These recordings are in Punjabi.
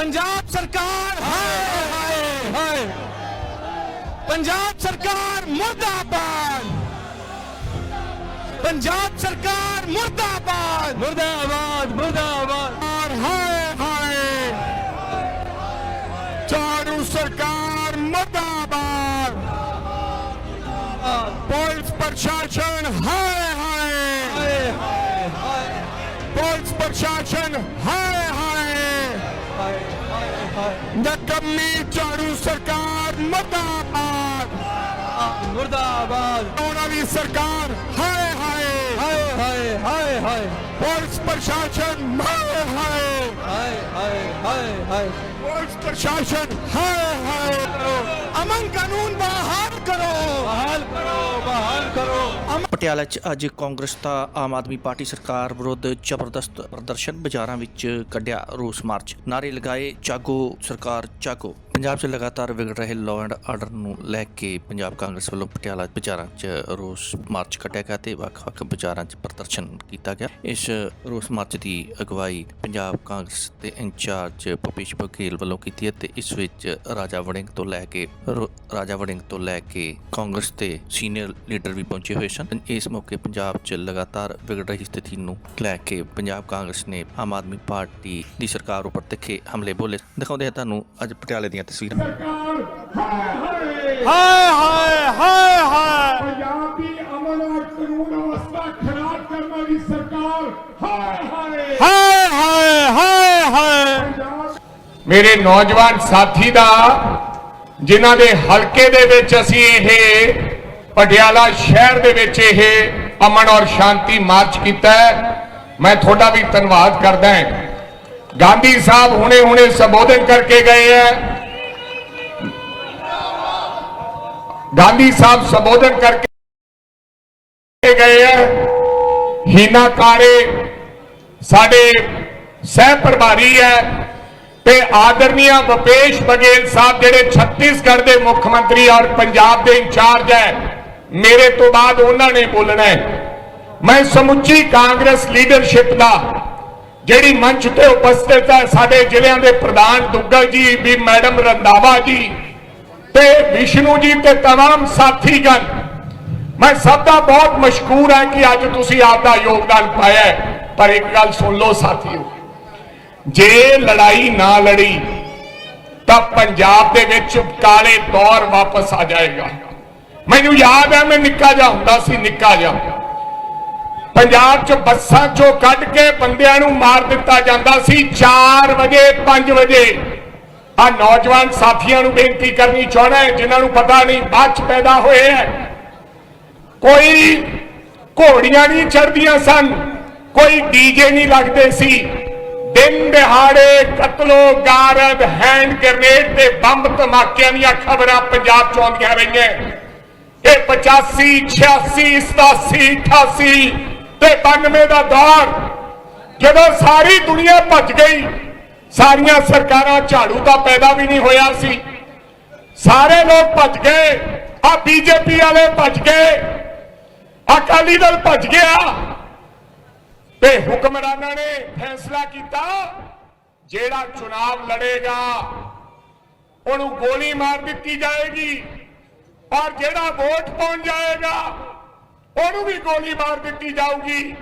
ਪੰਜਾਬ ਸਰਕਾਰ ਹਾਏ ਹਾਏ ਹਾਏ। ਪੰਜਾਬ ਸਰਕਾਰ ਮੁਰਦਾਬਾਦ। ਪੰਜਾਬ ਸਰਕਾਰ ਮੁਰਦਾਬਾਦ। ਮੁਰਦਾਬਾਦ ਮੁਰਦਾਬਾਦ। ਹਾਏ ਹਾਏ। ਝਾੜੂ ਸਰਕਾਰ ਮੁਰਦਾਬਾਦ। ਪੁਲਿਸ ਪ੍ਰਸ਼ਾਸਨ ਹਾਏ ਹਾਏ। ਪੁਲਿਸ ਪ੍ਰਸ਼ਾਸਨ ਹਾਏ। ਨਕਮੀ ਝਾੜੂ ਸਰਕਾਰ ਮੁਰਦਾਬਾਦ। ਮੁਰਦਾਬਾਦ। ਉਹਨਾਂ ਦੀ ਸਰਕਾਰ ਹਾਏ ਹਾਏ। ਹਾਏ ਹਾਏ ਹਾਏ ਹਾਏ। ਪੁਲਿਸ ਪ੍ਰਸ਼ਾਸਨ ਹਾਏ ਹਾਏ। ਹਾਏ ਹਾਏ ਹਾਏ ਹਾਏ। ਪੁਲਿਸ ਪ੍ਰਸ਼ਾਸਨ ਹਾਏ ਹਾਏ। ਅਮਨ ਕਾਨੂੰਨ ਬਹਾਲ ਕਰੋ। ਬਹਾਲ ਕਰੋ ਬਹਾਲ ਕਰੋ। ਪਟਿਆਲਾ 'ਚ ਅੱਜ ਕਾਂਗਰਸ ਦਾ ਆਮ ਆਦਮੀ ਪਾਰਟੀ ਸਰਕਾਰ ਵਿਰੁੱਧ ਜ਼ਬਰਦਸਤ ਪ੍ਰਦਰਸ਼ਨ ਬਾਜ਼ਾਰਾਂ ਵਿੱਚ ਕੱਢਿਆ ਰੋਸ ਮਾਰਚ। ਨਾਰੇ ਲਗਾਏ ਜਾਗੋ ਸਰਕਾਰ ਜਾਗੋ ਪੰਜਾਬ 'ਚ ਲਗਾਤਾਰ ਵਿਗੜ ਰਹੇ ਲਾਅ ਐਂਡ ਆਰਡਰ ਨੂੰ ਲੈ ਕੇ ਪੰਜਾਬ ਕਾਂਗਰਸ ਵੱਲੋਂ ਪਟਿਆਲਾ ਬਾਜ਼ਾਰਾਂ 'ਚ ਰੋਸ ਮਾਰਚ ਕੱਢਿਆ ਗਿਆ ਤੇ ਵੱਖ-ਵੱਖ ਬਾਜ਼ਾਰਾਂ 'ਚ ਪ੍ਰਦਰਸ਼ਨ ਕੀਤਾ ਗਿਆ। ਇਸ ਰੋਸ ਮਾਰਚ ਦੀ ਅਗਵਾਈ ਪੰਜਾਬ ਕਾਂਗਰਸ ਦੇ ਇੰਚਾਰਜ ਭੁਪੇਸ਼ ਬਘੇਲ ਵੱਲੋਂ ਕੀਤੀ ਹੈ ਤੇ ਇਸ ਵਿੱਚ ਰਾਜਾ ਵੜਿੰਗ ਤੋਂ ਲੈ ਕੇ ਰਾਜਾ ਵੜਿੰਗ ਤੋਂ ਲੈ ਕੇ ਕਾਂਗਰਸ ਦੇ ਸੀਨੀਅਰ ਲੀਡਰ ਵੀ ਪਹੁੰਚੇ ਹੋਏ ਸਨ। ਇਸ ਮੌਕੇ ਪੰਜਾਬ 'ਚ ਲਗਾਤਾਰ ਵਿਗੜ ਰਹੀ ਸਥਿਤੀ ਨੂੰ ਲੈ ਕੇ ਪੰਜਾਬ ਕਾਂਗਰਸ ਨੇ ਆਮ ਆਦਮੀ ਪਾਰਟੀ ਦੀ ਸਰਕਾਰ ਉੱਪਰ ਤਿੱਖੇ ਹਮਲੇ ਬੋਲੇ। ਦਿਖਾਉਂਦੇ ਹਾਂ ਤੁਹਾਨੂੰ ਅੱਜ ਪਟਿਆਲੇ ਦੀਆਂ ਤਸਵੀਰਾਂ। ਹਾਏ ਹਾਏ! ਹਾਏ ਹਾਏ ਪੰਜਾਬ ਦੀ ਅਮਨ ਔਰ ਕਾਨੂੰਨ ਅਵਸਥਾ ਖਰਾਬ ਕਰਨ ਵਾਲੀ ਸਰਕਾਰ ਹਾਏ ਹਾਏ ਹਾਏ! ਹਾਏ ਹਾਏ ਹਾਏ ਮੇਰੇ ਨੌਜਵਾਨ ਸਾਥੀ ਦਾ, ਜਿਨ੍ਹਾਂ ਦੇ ਹਲਕੇ ਦੇ ਵਿੱਚ ਅਸੀਂ ਇਹ ਪਟਿਆਲਾ ਸ਼ਹਿਰ ਦੇ ਵਿੱਚ ਇਹ ਅਮਨ ਔਰ ਸ਼ਾਂਤੀ ਮਾਰਚ ਕੀਤਾ ਮੈਂ ਤੁਹਾਡਾ ਵੀ ਧੰਨਵਾਦ ਕਰਦਾ ਹਾਂ। ਗਾਂਧੀ ਸਾਹਿਬ ਹੁਣੇ ਹੁਣੇ ਸੰਬੋਧਨ ਕਰਕੇ ਗਏ ਹੈ। ਗਾਂਧੀ ਸਾਹਿਬ ਸੰਬੋਧਨ ਕਰਕੇ ਗਏ ਹੈ। ਹੀਨਾ ਕਾਰੇ ਸਾਡੇ ਸਹਿ ਪ੍ਰਭਾਰੀ ਹੈ। ਤੇ ਆਦਰਨੀਆ ਭੁਪੇਸ਼ ਬਘੇਲ ਸਾਹਿਬ ਜਿਹੜੇ ਛੱਤੀਸਗੜ੍ਹ ਦੇ ਮੁੱਖ ਮੰਤਰੀ ਔਰ ਪੰਜਾਬ ਦੇ ਇੰਚਾਰਜ ਹੈ ਮੇਰੇ ਤੋਂ ਬਾਅਦ ਉਹਨਾਂ ਨੇ ਬੋਲਣਾ ਹੈ ਮੈਂ ਸਮੁੱਚੀ ਕਾਂਗਰਸ ਲੀਡਰਸ਼ਿਪ ਦਾ ਜਿਹੜੀ ਮੰਚ ਤੇ ਉਪਸਥਿਤ ਹੈ ਸਾਡੇ ਜ਼ਿਲ੍ਹਿਆਂ ਦੇ ਪ੍ਰਧਾਨ ਦੁੱਗਲ ਜੀ ਵੀ ਮੈਡਮ ਰੰਦਾਵਾ ਜੀ ਤੇ ਵਿਸ਼ਨੂੰ ਜੀ ਤੇ तमाम ਸਾਥੀਗਣ ਮੈਂ ਸਭ ਦਾ ਬਹੁਤ ਮਸ਼ਕੂਰ ਹਾਂ ਕਿ ਅੱਜ ਤੁਸੀਂ ਆਪ ਦਾ ਯੋਗਦਾਨ ਪਾਇਆ ਹੈ। ਪਰ ਇੱਕ ਗੱਲ ਸੁਣ ਲਓ ਸਾਥੀਓ ਜੇ ਲੜਾਈ ਨਾ ਲੜੀ, ਤਾਂ ਪੰਜਾਬ ਦੇ ਵਿੱਚ ਕਾਲੇ ਦੌਰ ਵਾਪਸ ਆ ਜਾਏਗਾ। ਮੈਨੂੰ ਯਾਦ ਹੈ, ਮੈਂ ਨਿੱਕਾ ਜਿਹਾ ਹੁੰਦਾ ਸੀ, ਨਿੱਕਾ ਜਿਹਾ। ਪੰਜਾਬ 'ਚ ਬੱਸਾਂ 'ਚੋਂ ਕੱਢ ਕੇ ਬੰਦਿਆਂ ਨੂੰ ਮਾਰ ਦਿੱਤਾ ਜਾਂਦਾ ਸੀ 4 ਵਜੇ 5 ਵਜੇ। ਆ ਨੌਜਵਾਨ ਸਾਥੀਆਂ ਨੂੰ ਬੇਨਤੀ ਕਰਨੀ ਚਾਹਣਾ ਹੈ, ਜਿਨ੍ਹਾਂ ਨੂੰ ਪਤਾ ਨਹੀਂ ਬਾਅਦ 'ਚ ਪੈਦਾ ਹੋਏ ਹੈ। ਕੋਈ ਘੋੜੀਆਂ ਨਹੀਂ ਚੜਦੀਆਂ ਸਨ, ਕੋਈ ਡੀਜੇ ਨਹੀਂ ਲੱਗਦੇ ਸੀ। ਦਿਨ ਦਿਹਾੜੇ ਕਤਲੋ ਗਾਰਦ ਹੈਂਡ ਗ੍ਰਨੇਡ ਤੇ ਬੰਬ ਧਮਾਕਿਆਂ ਦੀਆਂ ਖਬਰਾਂ ਪੰਜਾਬ 'ਚ ਆਉਂਦੀਆਂ ਰਹੀਆਂ। ਇਹ 85 86 87 88 ਤੇ 92 ਦਾ ਦੌਰ ਜਦੋਂ ਸਾਰੀ ਦੁਨੀਆ ਭੱਜ ਗਈ, ਸਾਰੀਆਂ ਸਰਕਾਰਾਂ ਝਾੜੂ ਦਾ ਪੈਦਾ ਵੀ ਨਹੀਂ ਹੋਇਆ ਸੀ। ਸਾਰੇ ਲੋਕ ਭੱਜ ਗਏ ਆ ਬੀਜੇਪੀ ਵਾਲੇ ਭੱਜ ਗਏ ਅਕਾਲੀ ਦਲ ਭੱਜ ਗਿਆ। ਤੇ ਹੁਕਮਰਾਨਾਂ ਨੇ ਫੈਸਲਾ ਕੀਤਾ, ਜਿਹੜਾ ਚੁਣਾਵ ਲੜੇਗਾ, ਉਹਨੂੰ ਗੋਲੀ ਮਾਰ ਦਿੱਤੀ ਜਾਏਗੀ। ਔਰ ਜਿਹੜਾ ਵੋਟ ਪਾਉਣ ਜਾਏਗਾ, ਉਹਨੂੰ ਵੀ ਗੋਲੀ ਮਾਰ ਦਿੱਤੀ ਜਾਊਗੀ।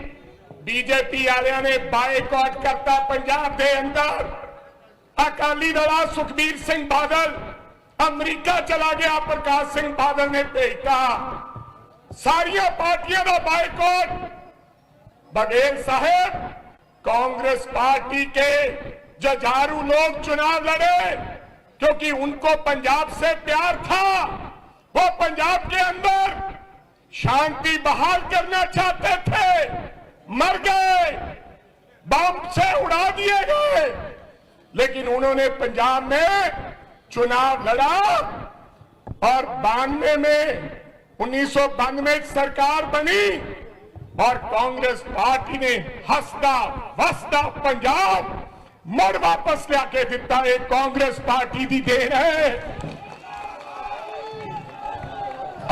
ਬੀਜੇਪੀ ਵਾਲਿਆਂ ਨੇ ਬਾਈਕਾਟ ਕਰਤਾ ਪੰਜਾਬ ਦੇ ਅੰਦਰ। ਅਕਾਲੀ ਦਲਾ ਸੁਖਬੀਰ ਸਿੰਘ ਬਾਦਲ, ਅਮਰੀਕਾ ਚਲਾ ਗਿਆ, ਪ੍ਰਕਾਸ਼ ਸਿੰਘ ਬਾਦਲ ਨੇ ਭੇਜਤਾ। ਸਾਰੀਆਂ ਪਾਰਟੀਆਂ ਦਾ ਬਾਈਕਾਟ बघेल साहब, कांग्रेस पार्टी के जजारू लोग चुनाव लड़े क्योंकि उनको पंजाब से प्यार था। वो पंजाब के अंदर शांति बहाल करना चाहते थे, मर गए, बम से उड़ा दिए गए। लेकिन उन्होंने पंजाब में चुनाव लड़ा और बानवे में, उन्नीस सौ बानवे सरकार बनी। और कांग्रेस पार्टी ने हंसदा वसदा पंजाब मुड़ वापस लिया दिता है कांग्रेस पार्टी दी देन है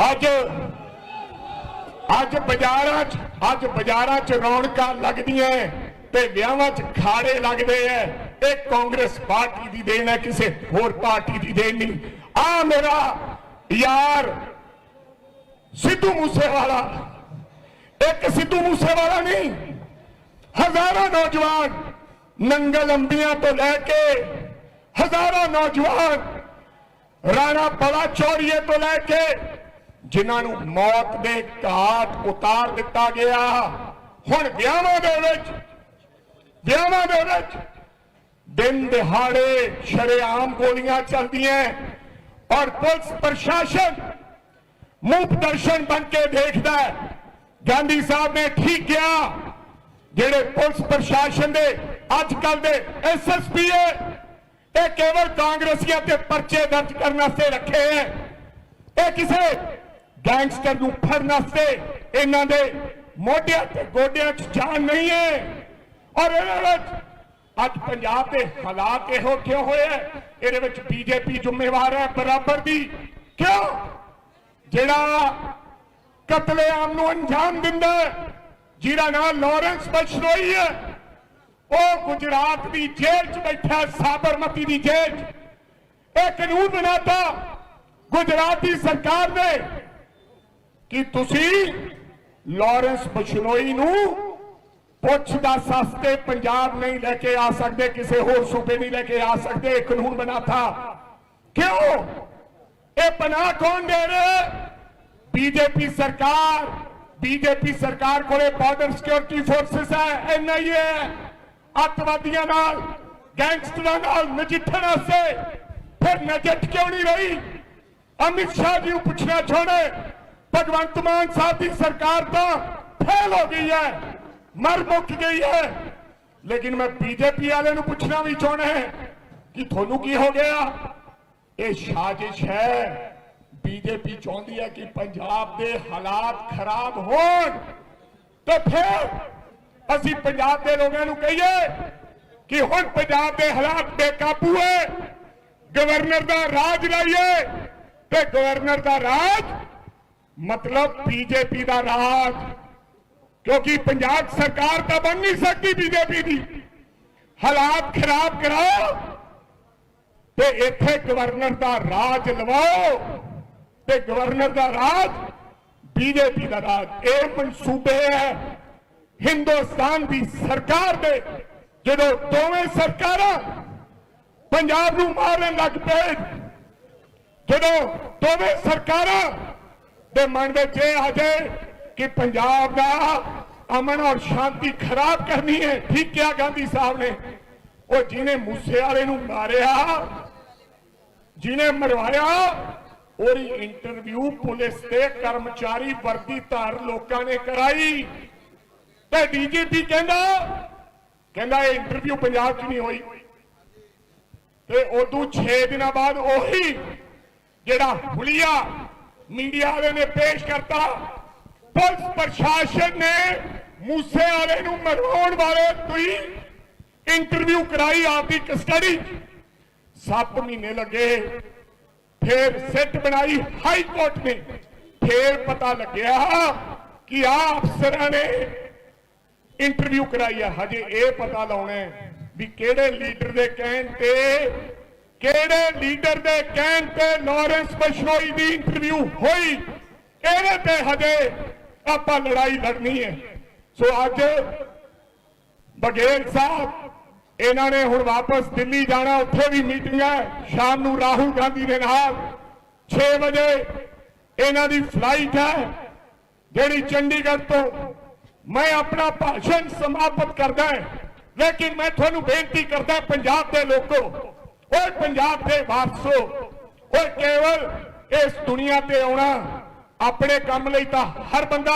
ਅੱਜ ਅੱਜ ਬਾਜ਼ਾਰਾਂ 'ਚ ਅੱਜ ਬਾਜ਼ਾਰਾਂ 'ਚ ਰੌਣਕਾਂ ਲੱਗਦੀਆਂ ਤੇ ਵਿਆਹਾਂ 'ਚ ਖਾੜੇ ਲੱਗਦੇ ਐ ਇਹ ਕਾਂਗਰਸ ਪਾਰਟੀ ਦੀ ਦੇਣ ਹੈ ਕਿਸੇ ਹੋਰ ਪਾਰਟੀ ਦੀ ਦੇਣ ਨਹੀਂ ਆ ਮੇਰਾ ਯਾਰ ਸਿੱਧੂ ਮੂਸੇਵਾਲਾ ਇੱਕ ਸਿੱਧੂ ਮੂਸੇਵਾਲਾ ਨਹੀਂ, ਹਜ਼ਾਰਾਂ ਨੌਜਵਾਨ ਨੰਗਲ ਅੰਬੀਆਂ ਤੋਂ ਲੈ ਕੇ ਹਜ਼ਾਰਾਂ ਨੌਜਵਾਨ ਰਾਣਾ ਬੜਾ ਚੌੜੀਏ ਤੋਂ ਲੈ ਕੇ ਜਿਨ੍ਹਾਂ ਨੂੰ ਮੌਤ ਦੇ ਘਾਟ ਉਤਾਰ ਦਿੱਤਾ ਗਿਆ। ਹੁਣ ਵਿਆਹਾਂ ਦੇ ਵਿੱਚ, ਵਿਆਹਾਂ ਦੇ ਵਿੱਚ ਦਿਨ ਦਿਹਾੜੇ ਸ਼ਰੇਆਮ ਗੋਲੀਆਂ ਚੱਲਦੀਆਂ ਔਰ ਪੁਲਿਸ ਪ੍ਰਸ਼ਾਸਨ ਮੁੱਖ ਦਰਸ਼ਨ ਬਣ ਕੇ ਦੇਖਦਾ ਹੈ ਗਾਂਧੀ ਸਾਹਿਬ ਨੇ ਠੀਕ ਕਿਹਾ, ਜਿਹੜੇ ਪੁਲਿਸ ਪ੍ਰਸ਼ਾਸਨ ਦੇ ਅੱਜ ਕੱਲ ਦੇ ਐਸਐਸਪੀ ਹੈ, ਇਹ ਕੇਵਲ ਕਾਂਗਰਸੀਆਂ ਤੇ ਪਰਚੇ ਦਰਜ ਕਰਨ ਵਾਸਤੇ ਰੱਖੇ ਹੈ। ਇਹ ਕਿਸੇ ਗੈਂਗਸਟਰ ਨੂੰ ਫੜਨ ਵਾਸਤੇ ਇਹਨਾਂ ਦੇ ਮੋਢਿਆਂ ਤੇ ਗੋਡਿਆਂ 'ਚ ਜਾਨ ਨਹੀਂ ਹੈ। ਔਰ ਇਹਨਾਂ ਵਿੱਚ ਅੱਜ ਪੰਜਾਬ ਦੇ ਹਾਲਾਤ ਇਹੋ ਕਿਉਂ ਹੋਏ ਹੈ, ਇਹਦੇ ਵਿੱਚ ਬੀਜੇਪੀ ਜ਼ਿੰਮੇਵਾਰ ਹੈ, ਬਰਾਬਰ ਦੀ। ਕਿਉਂ? ਜਿਹੜਾ ਕਤਲੇਆਮ ਨੂੰ ਅੰਜਾਮ ਦਿੰਦਾ ਹੈ, ਜਿਹਦਾ ਨਾਮ ਲਾਰੈਂਸ ਬਸ਼ਨੋਈ ਹੈ। ਉਹ ਗੁਜਰਾਤ ਦੀ ਜੇਲ੍ਹ 'ਚ ਬੈਠਾ ਹੈ, ਸਾਬਰਮਤੀ ਦੀ ਜੇਲ੍ਹ 'ਚ। ਇਹ ਕਾਨੂੰਨ ਬਣਾਤਾ ਗੁਜਰਾਤ ਦੀ ਸਰਕਾਰ ਨੇ ਕਿ ਤੁਸੀਂ ਲਾਰੈਂਸ ਬਸ਼ਨੋਈ ਨੂੰ ਪੁੱਛ ਦਾ ਸਸਤੇ ਪੰਜਾਬ ਨਹੀਂ ਲੈ ਕੇ ਆ ਸਕਦੇ ਕਿਸੇ ਹੋਰ ਸੂਬੇ ਨਹੀਂ ਲੈ ਕੇ ਆ ਸਕਦੇ ਇਹ ਕਾਨੂੰਨ ਬਣਾਤਾ। ਕਿਉਂ? ਇਹ ਪਨਾਹ ਕੌਣ ਦੇ ਰਿਹਾ? ਬੀਜੇਪੀ ਸਰਕਾਰ ਬੀਜੇਪੀ ਸਰਕਾਰ ਕੋਲੇ ਬਾਰਡਰ ਸਿਕਿਉਰਿਟੀ ਫੋਰਸਸ ਹੈ ਐਨਆਈਏ ਅੱਤਵਾਦੀਆਂ ਨਾਲ ਗੈਂਗਸਟਰਾਂ ਨਾਲ ਨਜਿੱਠਣ ਵਾਸਤੇ ਫਿਰ ਨਜਿੱਠ ਕਿਉਂ ਨਹੀਂ ਰਹੀ ਅਮਿਤ ਸ਼ਾਹ ਜੀ ਨੂੰ ਪੁੱਛਣਾ ਚਾਹੁੰਦੇ ਭਗਵੰਤ ਮਾਨ ਸਾਹਿਬ ਦੀ ਸਰਕਾਰ ਤਾਂ ਫੇਲ ਹੋ ਗਈ ਹੈ ਮਰ ਮੁੱਕ ਗਈ ਹੈ ਲੇਕਿਨ ਮੈਂ ਬੀਜੇਪੀ ਵਾਲਿਆਂ ਨੂੰ ਪੁੱਛਣਾ ਵੀ ਚਾਹੁੰਦਾ ਕਿ ਤੁਹਾਨੂੰ ਕੀ ਹੋ ਗਿਆ ਇਹ ਸਾਜ਼ਿਸ਼ ਹੈ ਬੀਜੇਪੀ ਚਾਹੁੰਦੀ ਹੈ ਕਿ ਪੰਜਾਬ ਦੇ ਹਾਲਾਤ ਖਰਾਬ ਹੋਣ। ਤੇ ਫਿਰ ਅਸੀਂ ਪੰਜਾਬ ਦੇ ਲੋਕਾਂ ਨੂੰ ਕਹੀਏ ਕਿ ਹੁਣ ਪੰਜਾਬ ਦੇ ਹਾਲਾਤ ਬੇਕਾਬੂ ਹੈ। ਗਵਰਨਰ ਦਾ ਰਾਜ ਲਾਈਏ ਤੇ ਗਵਰਨਰ ਦਾ ਰਾਜ ਮਤਲਬ ਬੀਜੇਪੀ ਦਾ ਰਾਜ। ਕਿਉਂਕਿ ਪੰਜਾਬ ਸਰਕਾਰ ਤਾਂ ਬਣ ਨਹੀਂ ਸਕਦੀ ਬੀਜੇਪੀ ਦੀ। ਹਾਲਾਤ ਖਰਾਬ ਕਰਾਓ ਤੇ ਇੱਥੇ ਗਵਰਨਰ ਦਾ ਰਾਜ ਲਵਾਓ। ਤੇ ਗਵਰਨਰ ਦਾ ਰਾਜ ਬੀਜੇਪੀ ਦਾ ਰਾਜ। ਇਹ ਮਨਸੂਬੇ ਹੈ। ਹਿੰਦੁਸਤਾਨ ਦੀ ਸਰਕਾਰ ਦੇ ਜਦੋਂ ਦੋਵੇਂ ਸਰਕਾਰਾਂ ਪੰਜਾਬ ਨੂੰ ਮਾਰਨ ਲੱਗ ਪਏ, ਜਦੋਂ ਦੋਵੇਂ ਸਰਕਾਰਾਂ ਦੇ ਮਨ ਵਿੱਚ ਇਹ ਆ ਜਾਏ ਕਿ ਪੰਜਾਬ ਦਾ ਅਮਨ ਔਰ ਸ਼ਾਂਤੀ ਖਰਾਬ ਕਰਨੀ ਹੈ, ਠੀਕ ਕਿਹਾ ਗਾਂਧੀ ਸਾਹਿਬ ਨੇ। ਉਹ ਜਿਹਨੇ ਮੂਸੇ ਵਾਲੇ ਨੂੰ ਮਾਰਿਆ, ਜਿਹਨੇ ਮਰਵਾਇਆ ਉਹਦੀ ਇੰਟਰਵਿਊ ਪੁਲਿਸ ਦੇ ਕਰਮਚਾਰੀ ਵਰਦੀ ਧਾਰ ਲੋਕਾਂ ਨੇ ਕਰਾਈ। ਤੇ ਡੀਜੀਪੀ ਕਹਿੰਦਾ ਕਹਿੰਦਾ ਇਹ ਇੰਟਰਵਿਊ ਪੰਜਾਬ 'ਚ ਨਹੀਂ ਹੋਈ। ਤੇ ਉਦੋਂ 6 ਦਿਨਾਂ ਬਾਅਦ ਉਹੀ ਜਿਹੜਾ ਹੁਲੀਆ ਮੀਡੀਆ ਵਾਲੇ ਨੇ ਪੇਸ਼ ਕਰਤਾ, ਪੁਲਿਸ ਪ੍ਰਸ਼ਾਸਨ ਨੇ ਮੂਸੇ ਵਾਲੇ ਨੂੰ ਮਰਵਾਉਣ ਵਾਲੇ ਤੁਸੀਂ ਇੰਟਰਵਿਊ ਕਰਾਈ ਆਪਦੀ ਕਸਟਡੀ 7 ਮਹੀਨੇ ਲੱਗੇ। ਫਿਰ ਸਿੱਟ ਬਣਾਈ ਹਾਈ ਕੋਰਟ ਨੇ। ਫਿਰ ਪਤਾ ਲੱਗਿਆ ਕਿ ਆ ਅਫਸਰਾਂ ਨੇ ਇੰਟਰਵਿਊ ਕਰਾਈ ਹੈ ਹਜੇ ਇਹ ਪਤਾ ਲਾਉਣਾ ਵੀ ਕਿਹੜੇ ਲੀਡਰ ਦੇ ਕਹਿਣ ਤੇ, ਕਿਹੜੇ ਲੀਡਰ ਦੇ ਕਹਿਣ ਤੇ ਲਾਰੈਂਸ ਬਸ਼ਨੋਈ ਦੀ ਇੰਟਰਵਿਊ ਹੋਈ। ਇਹਦੇ ਤੇ ਹਜੇ ਆਪਾਂ ਲੜਾਈ ਲੜਨੀ ਹੈ। ਸੋ ਅੱਜ ਬਗੇਲ ਸਾਹਿਬ ਇਹਨਾਂ ਨੇ ਹੁਣ ਵਾਪਸ ਦਿੱਲੀ ਜਾਣਾ, ਉੱਥੇ ਵੀ ਮੀਟਿੰਗ ਹੈ। ਸ਼ਾਮ ਨੂੰ ਰਾਹੁਲ ਗਾਂਧੀ ਦੇ ਨਾਲ। 6 ਵਜੇ ਇਹਨਾਂ ਦੀ ਫਲਾਈਟ ਹੈ, ਜਿਹੜੀ ਚੰਡੀਗੜ੍ਹ ਤੋਂ ਮੈਂ ਆਪਣਾ ਭਾਸ਼ਣ ਸਮਾਪਤ ਕਰਦਾ ਲੇਕਿਨ ਮੈਂ ਤੁਹਾਨੂੰ ਬੇਨਤੀ ਕਰਦਾ ਪੰਜਾਬ ਦੇ ਲੋਕੋ, ਓਏ ਪੰਜਾਬ ਦੇ ਵਾਰਸੋ, ਓਏ ਕੇਵਲ ਇਸ ਦੁਨੀਆ ਤੇ ਆਉਣਾ ਆਪਣੇ ਕੰਮ ਲਈ ਤਾਂ ਹਰ ਬੰਦਾ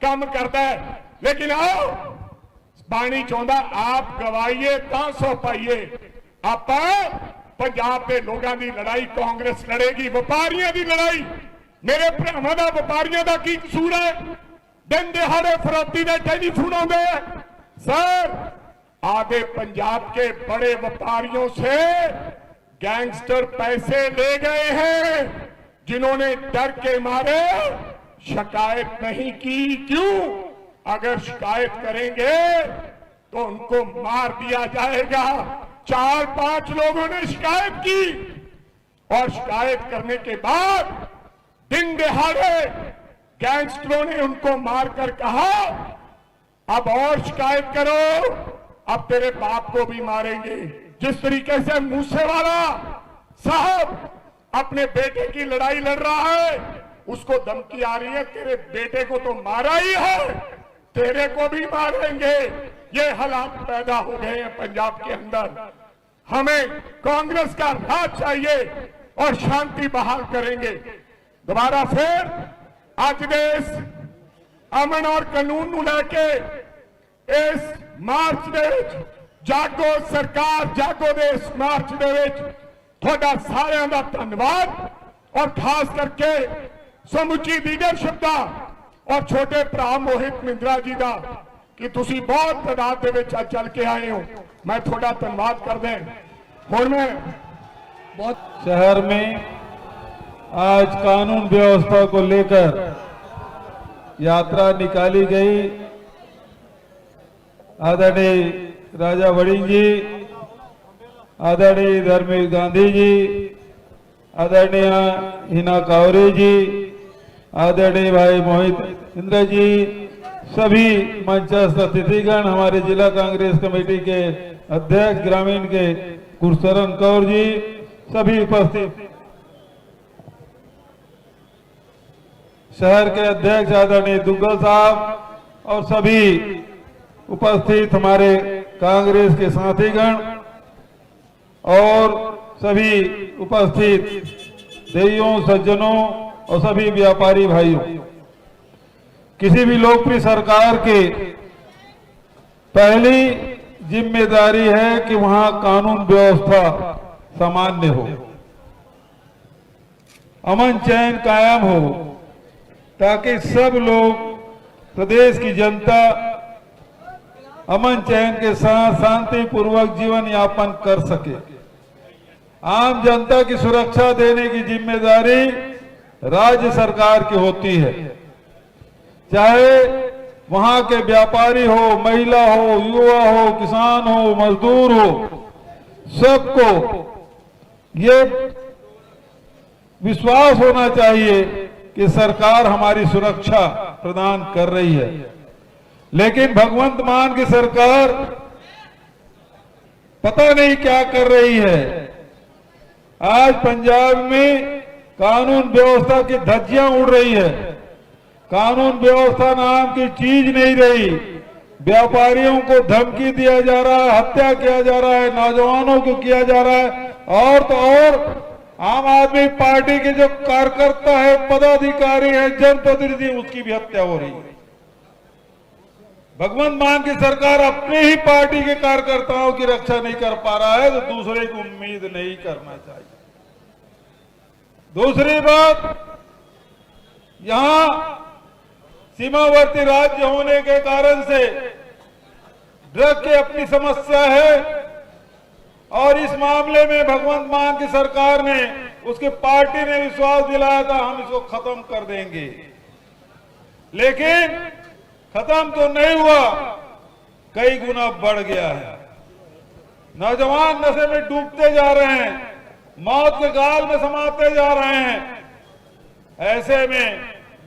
ਕੰਮ ਕਰਦਾ ਹੈ। ਲੇਕਿਨ ਆਓ ਬਾਣੀ ਚਾਹੁੰਦਾ ਆਪ ਗਵਾਈਏ ਤਾਂ ਸੋ ਪਾਈਏ ਆਪਾਂ ਪੰਜਾਬ ਦੇ ਲੋਕਾਂ ਦੀ ਲੜਾਈ ਕਾਂਗਰਸ ਲੜੇਗੀ ਵਪਾਰੀਆਂ ਦੀ ਲੜਾਈ ਮੇਰੇ ਭਰਾਵਾਂ ਦਾ ਵਪਾਰੀਆਂ ਦਾ ਕੀ ਕਸੂਰ ਹੈ ਦਿਨ ਦਿਹਾੜੇ ਫਰੋਤੀ ਦੇ ਟੈਲੀਫੋਨ ਆਉਂਦੇ ਆ सर आधे पंजाब के बड़े व्यापारियों से गैंगस्टर पैसे ले गए हैं जिन्होंने डर के मारे शिकायत नहीं की क्यों अगर शिकायत करेंगे तो उनको मार दिया जाएगा। चार पाँच लोगों ने शिकायत की और शिकायत करने के बाद दिन दिहाड़े गैंगस्टरों ने उनको मारकर कहा, अब और शिकायत करो, अब तेरे बाप को भी मारेंगे। जिस तरीके से मूसेवाला साहब अपने बेटे की लड़ाई लड़ रहा है, उसको धमकी आ रही है, तेरे बेटे को तो मारा ही है। तेरे को भी मारेंगे ये हालात पैदा हो गए हैं पंजाब के अंदर हमें कांग्रेस का राज चाहिए और शांति बहाल करेंगे दोबारा फिर ਅੱਜ ਦੇ ਇਸ ਅਮਨ ਔਰ ਕਾਨੂੰਨ ਨੂੰ ਲੈ ਕੇ ਇਸ ਮਾਰਚ ਦੇ ਵਿੱਚ ਜਾਗੋ ਸਰਕਾਰ ਜਾਗੋ ਦੇ ਇਸ ਮਾਰਚ ਦੇ ਵਿੱਚ ਤੁਹਾਡਾ ਸਾਰਿਆਂ ਦਾ ਧੰਨਵਾਦ ਔਰ ਖਾਸ ਕਰਕੇ ਸਮੁੱਚੀ ਲੀਡਰਸ਼ਿਪ ਦਾ ਔਰ ਛੋਟੇ ਭਰਾ ਮੋਹਿਤ ਮਿੰਦਰਾ ਜੀ ਦਾ ਕਿ ਤੁਸੀਂ ਬਹੁਤ ਤਦਾਦ ਦੇ ਵਿੱਚ ਅੱਜ ਚੱਲ ਕੇ ਆਏ ਹੋ ਮੈਂ ਤੁਹਾਡਾ ਧੰਨਵਾਦ ਕਰਦਾ ਹੁਣ ਮੈਂ शहर में आज कानून व्यवस्था को लेकर यात्रा निकाली गई आदरणीय राजा वड़िंग जी आदरणीय धर्मेश गांधी जी आदरणीय हिना कावरे जी आदरणीय भाई मोहित इंद्र जी, सभी मंचस्थ अतिथिगण, हमारे जिला कांग्रेस कमेटी के अध्यक्ष, ग्रामीण के गुरशरण कौर जी, सभी उपस्थित। शहर के अध्यक्ष आदरणीय दुग्गल साहब और सभी उपस्थित हमारे कांग्रेस के साथीगण और सभी उपस्थित देवियों, सज्जनों और सभी व्यापारी भाइयों, किसी भी लोकप्रिय सरकार के पहली ज़िम्मेदारी है कि वहाँ कानून व्यवस्था सामान्य हो, अमन चैन कायम हो, ताकि सब लोग, प्रदेश की जनता अमन चैन के साथ शांतिपूर्वक जीवन यापन कर सके। आम जनता की सुरक्षा देने की ज़िम्मेदारी राज्य सरकार की होती है। चाहे वहाँ के व्यापारी हो, महिला हो, युवा हो, किसान हो, मजदूर हो, सबको ये विश्वास होना चाहिए कि सरकार हमारी सुरक्षा प्रदान कर रही है। लेकिन भगवंत मान की सरकार पता नहीं क्या कर रही है। आज पंजाब में कानून व्यवस्था की धज्जियाँ उड़ रही है। कानून व्यवस्था नाम की चीज़ नहीं रही। व्यापारियों को धमकी दिया जा रहा है, हत्या किया जा रहा है, नौजवानों को किया जा रहा है, और तो और आम आदमी पार्टी के जो कार्यकर्ता है, पदाधिकारी है, जनप्रतिनिधि, उसकी भी हत्या हो रही है। भगवंत मान की सरकार अपनी ही पार्टी के कार्यकर्ताओं की रक्षा नहीं कर पा रहा है तो दूसरे की उम्मीद नहीं करना चाहिए। दूसरी बात, यहाँ सीमावर्ती राज्य होने के कारण से ड्रग की अपनी समस्या है और इस मामले में भगवंत मान की सरकार ने, उसकी पार्टी ने विश्वास दिलाया था, हम इसको खत्म कर देंगे। लेकिन खत्म तो नहीं हुआ, कई गुना बढ़ गया है। नौजवान नशे में डूबते जा रहे हैं। मौत के गाल में समाते जा रहे हैं। ऐसे में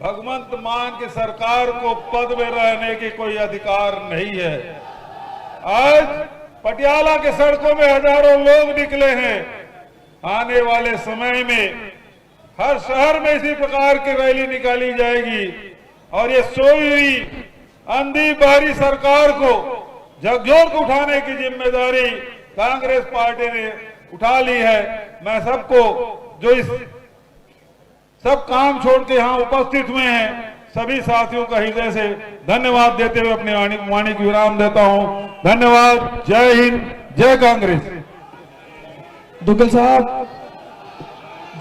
भगवंत मान की सरकार को पद में रहने की कोई अधिकार नहीं है। आज पटियाला के सड़कों में हज़ारों लोग निकले हैं। आने वाले समय में हर शहर में इसी प्रकार की रैली निकाली जाएगी। और ये सोई हुई अंधी बारी सरकार को झकझोर उठाने की ज़िम्मेदारी कांग्रेस पार्टी ने उठा ली है मैं सबको जो इस सब काम छोड़ के यहाँ उपस्थित हुए हैं सभी साथियों का हृदय से धन्यवाद देते हुए अपने वाणी वाणी को विराम देता हूँ धन्यवाद जय हिंद जय कांग्रेस ਦੁੱਗਲ ਸਾਹਿਬ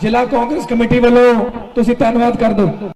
ਜ਼ਿਲ੍ਹਾ ਕਾਂਗਰਸ ਕਮੇਟੀ ਵੱਲੋਂ ਤੁਸੀਂ ਧੰਨਵਾਦ ਕਰ ਦਿਓ